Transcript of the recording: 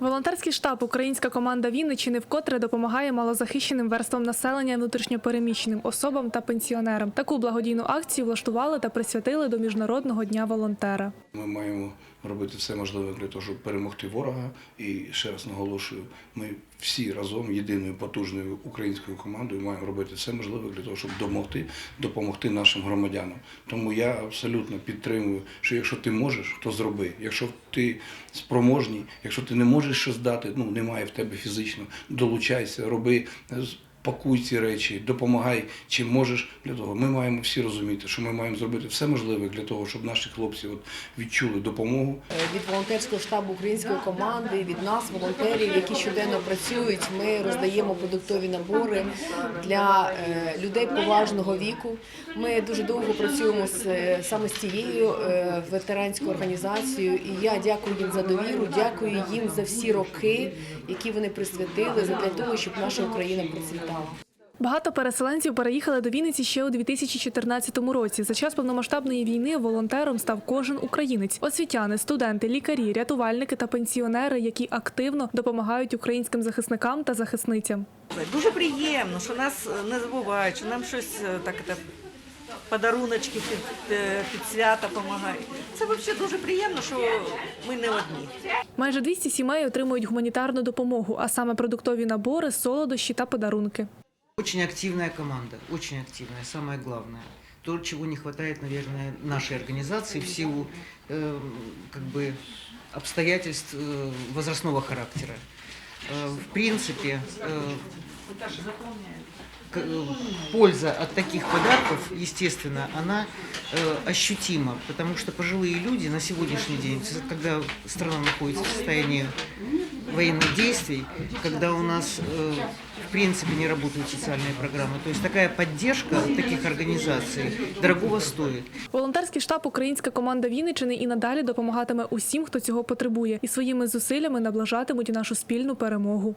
Волонтерський штаб Українська команда Вінниччини вкотре допомагає малозахищеним верствам населення, внутрішньопереміщеним особам та пенсіонерам. Таку благодійну акцію влаштували та присвятили до міжнародного дня волонтера. Ми маємо робити все можливе для того, щоб перемогти ворога. І ще раз наголошую, ми всі разом єдиною потужною українською командою маємо робити все можливе для того, щоб допомогти, допомогти нашим громадянам. Тому я абсолютно підтримую, що якщо ти можеш, то зроби. Якщо ти спроможний, якщо ти не можеш щось дати, ну немає в тебе фізично, долучайся, роби. Пакуй ці речі, допомагай чим можеш для того. Ми маємо всі розуміти, що ми маємо зробити все можливе для того, щоб наші хлопці от відчули допомогу, Від волонтерського штабу української команди, від нас, волонтерів, які щоденно працюють, ми роздаємо продуктові набори для е, людей поважного віку. Ми дуже довго працюємо з е, саме з цією е, ветеранською організацією. І я дякую їм за довіру, дякую їм за всі роки, які вони присвятили для того, щоб наша Україна процвітала. Багато переселенців переїхали до Вінниці ще у 2014 році. За час повномасштабної війни волонтером став кожен українець: освітяни, студенти, лікарі, рятувальники та пенсіонери, які активно допомагають українським захисникам та захисницям. Дуже приємно, що нас не забувають, що нам щось е, так подаруночки під, е, під свята допомагають. Це взагалі дуже приємно, що ми не одні. Майже 200 сімей отримують гуманітарну допомогу, а саме продуктові набори, солодощі та подарунки. Очень активная команда, очень активная, самое главное. То, чего не хватает, наверное, нашей организации в силу э, как бы обстоятельств э, возрастного характера. Э, в принципе, э, к- э, польза от таких подарков, естественно, она э, ощутима, потому что пожилые люди на сегодняшний день, когда страна находится в состоянии военных действий, когда у нас э, в принципе не работают социальные программы, то есть такая поддержка таких организаций дорогого стоит. Волонтерський штаб Українська команда Вінниччини і надалі допомагатиме усім, хто цього потребує, і своїми зусиллями наближатимуть нашу спільну перемогу.